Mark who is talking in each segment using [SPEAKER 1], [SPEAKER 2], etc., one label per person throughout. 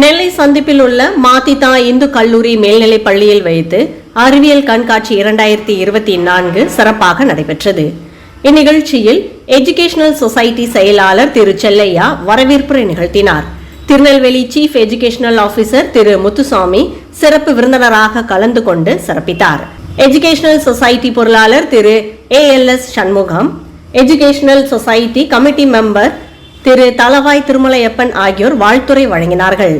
[SPEAKER 1] நெல்லை சந்திப்பில் உள்ள மாத்திதா இந்து கல்லூரி மேல்நிலைப் பள்ளியில் வைத்து அறிவியல் கண்காட்சி இரண்டாயிரத்தி இருபத்தி நான்கு சிறப்பாக நடைபெற்றது. இந்நிகழ்ச்சியில் எஜுகேஷனல் சொசைட்டி செயலாளர் திரு செல்லையா வரவேற்புரை நிகழ்த்தினார். Tirunelveli chief educational officer Thiru Muthusamy சிறப்பு விருந்தினராக கலந்து கொண்டு சிறப்பித்தார். எஜுகேஷனல் சொசைட்டி பொருளாளர் Thiru A L S Shanmugam educational society committee member Thiru Thalavai Thirumalaiappan ஆகியோர் வாழ்த்துரை வழங்கினார்கள்.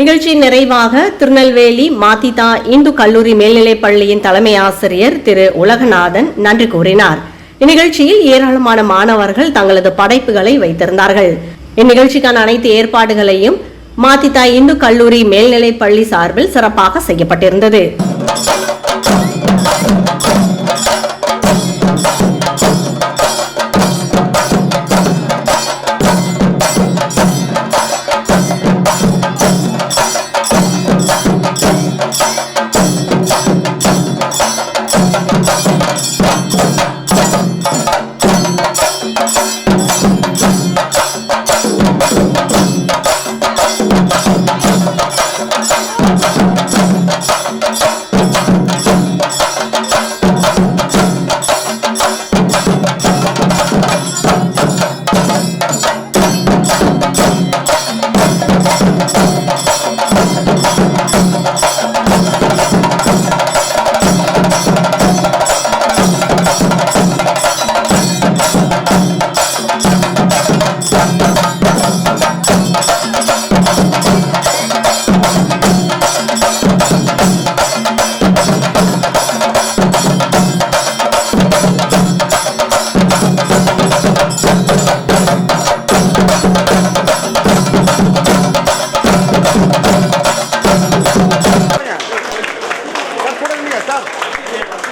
[SPEAKER 1] நிகழ்ச்சியின் நிறைவாக திருநெல்வேலி மாத்திதா இந்து கல்லூரி மேல்நிலைப் பள்ளியின் தலைமை ஆசிரியர் திரு உலகநாதன் நன்றி கூறினார். இந்நிகழ்ச்சியில் ஏராளமான மாணவர்கள் தங்களது படைப்புகளை வைத்திருந்தார்கள். இந்நிகழ்ச்சிக்கான அனைத்து ஏற்பாடுகளையும் மாத்திதா இந்து கல்லூரி மேல்நிலைப் பள்ளி சார்பில் சிறப்பாக செய்யப்பட்டிருந்தது. Thank you. Thank you.